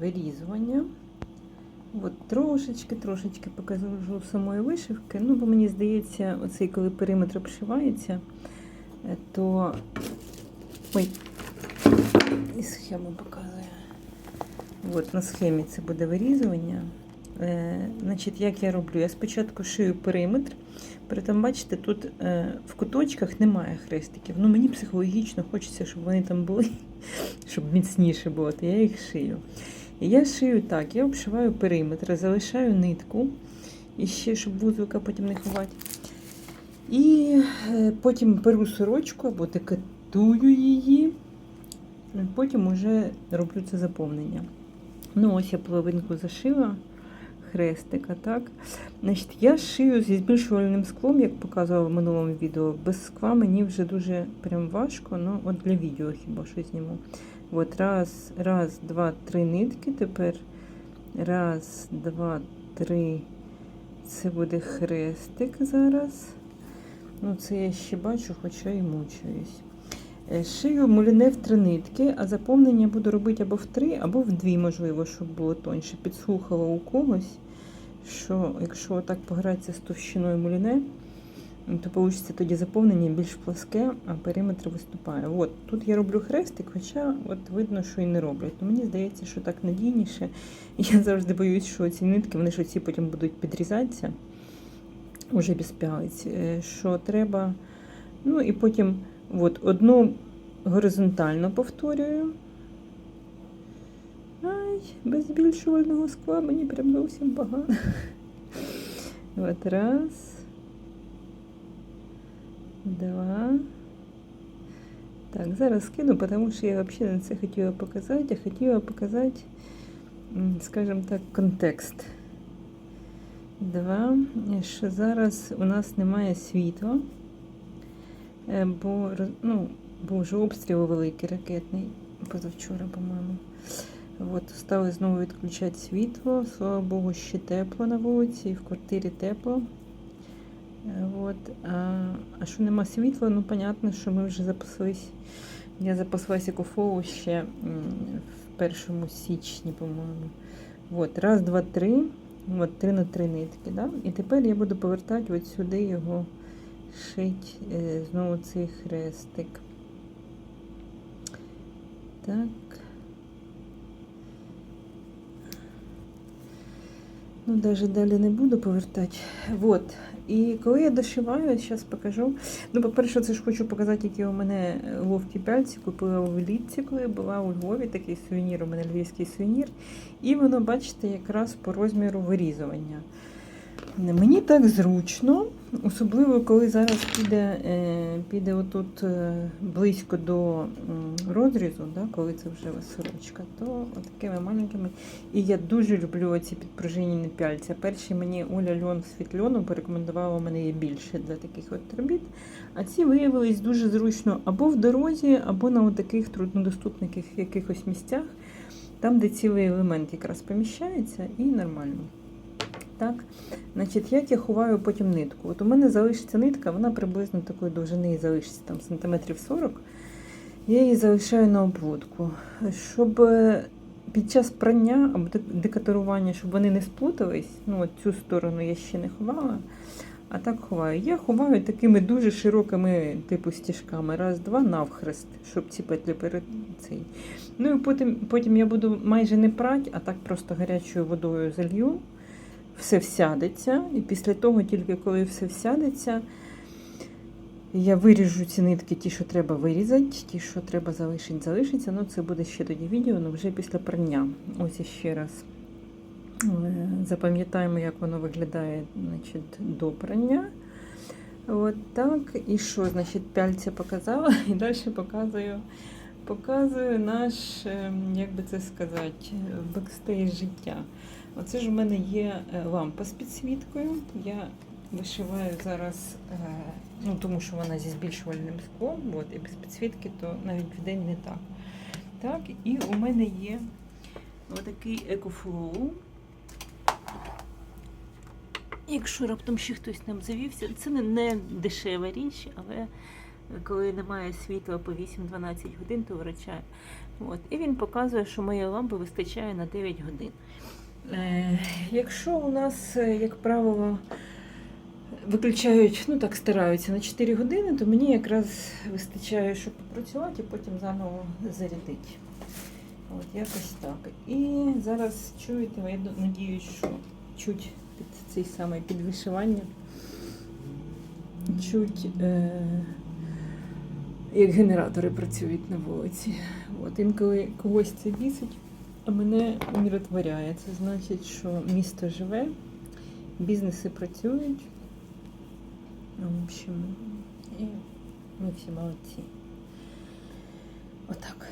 вирізування. От трошечки, трошечки покажу самої вишивки. Ну, бо мені здається, оцей, коли периметр обшивається, е, то. Ой, і схему показує. От на схемі це буде вирізування. Е, значить, як я роблю? Я спочатку шию периметр, при тому, бачите, тут е, в куточках немає хрестиків. Ну, мені психологічно хочеться, щоб вони там були, щоб міцніше було, то я їх шию. Я шию так, я обшиваю периметр, залишаю нитку, і ще, щоб вузлика потім не ховати. І е, потім беру сорочку або декатую її, потім уже роблю це заповнення. Ну, ось я половинку зашила хрестика, так. Значить, я шию зі збільшувальним склом, як показувала в минулому відео. Без скла мені вже дуже прям важко, ну от для відео хіба що зніму. От раз, раз, два, три нитки. Тепер раз, два, три. Це буде хрестик зараз. Ну, це я ще бачу, хоча і мучуюсь. Е, Шию муліне в три нитки, а заповнення буду робити або в три, або в дві, можливо, щоб було тоньше. Підслухала у когось, що якщо так погратися з товщиною муліне, то вийде тоді заповнення більш плоске, а периметр виступає. От тут я роблю хрестик, хоча от видно, що і не роблять. То мені здається, що так надійніше. Я завжди боюсь, що ці нитки, вони ж оці потім будуть підрізатися уже без пялиць. Е, Що треба. Ну і потім от, одну горизонтально повторюю. Ай, без збільшувального скла мені прям зовсім погано. От раз. Два. Так, зараз скину, тому що я взагалі не це хотіла показати, я хотіла показати, скажімо так, контекст. Два. Що зараз у нас немає світла, е, бо ну, був вже обстріл великий ракетний позавчора, по-моєму. От, стали знову відключати світло. Слава Богу, ще тепло на вулиці, і в квартирі тепло. Е, От. А, що нема світла, ну, понятно, що ми вже запаслись. Я запаслася кофову ще в першому січні, по-моєму. От, раз, два, три. От, три на три нитки. Да? І тепер я буду повертати от сюди його шить е, знову цей хрестик. Так. Ну, даже далі не буду повертати. Вот. І коли я дошиваю, зараз покажу. Ну, по-перше, це ж хочу показати, які у мене ловкі пяльці. Купила у Літці, коли була у Львові, такий сувенір, у мене львівський сувенір. І воно, бачите, якраз по розміру вирізування. Мені так зручно, особливо коли зараз піде, е, піде отут е, близько до розрізу, да, коли це вже сорочка, то такими маленькими. І я дуже люблю оці підпружинені пяльця. Перші мені Оля Льон Світльону порекомендувала, мене є більше для таких от робіт. А ці виявились дуже зручно або в дорозі, або на таких труднодоступних якихось місцях, там, де цілий елемент якраз поміщається, і нормально. Так, значить, як я ховаю потім нитку? От у мене залишиться нитка, вона приблизно такої довжини і залишиться там сантиметрів 40. Я її залишаю на обводку. Щоб е, під час прання або дек- декатурування, щоб вони не сплутались, ну от цю сторону я ще не ховала, а так ховаю. Я ховаю такими дуже широкими типу стіжками. Раз, два навхрест, щоб ці петлі перед цей. Ну і потім, потім я буду майже не прати, а так просто гарячою водою залью все всядеться, і після того, тільки коли все всядеться, я виріжу ці нитки, ті, що треба вирізати, ті, що треба залишити, залишиться. Ну, це буде ще тоді відео, але вже після прання. Ось іще раз е, запам'ятаємо, як воно виглядає значить, до прання. От так. І що, значить, пяльця показала, і далі показую. Показую наш, е, як би це сказати, бекстейдж життя. Оце ж у мене є е, лампа з підсвіткою. Я вишиваю зараз, е, ну тому що вона зі збільшувальним склом, от, і без підсвітки, то навіть в день не так. Так, і у мене є отакий екофлоу. Якщо раптом ще хтось нам завівся, це не, не дешева річ, але коли немає світла по 8-12 годин, то врачає. От. І він показує, що моєї лампи вистачає на 9 годин. Е, якщо у нас, е, як правило, виключають, ну так стараються на 4 години, то мені якраз вистачає, щоб попрацювати і потім заново зарядити. От якось так. І зараз чуєте, я надіюсь, що чуть під цей самий підвишивання, чуть е, як генератори працюють на вулиці. От інколи когось це бісить, а мене умиротворяє. Це значить, що місто живе, бізнеси працюють. В общем, і ми всі молодці. Отак.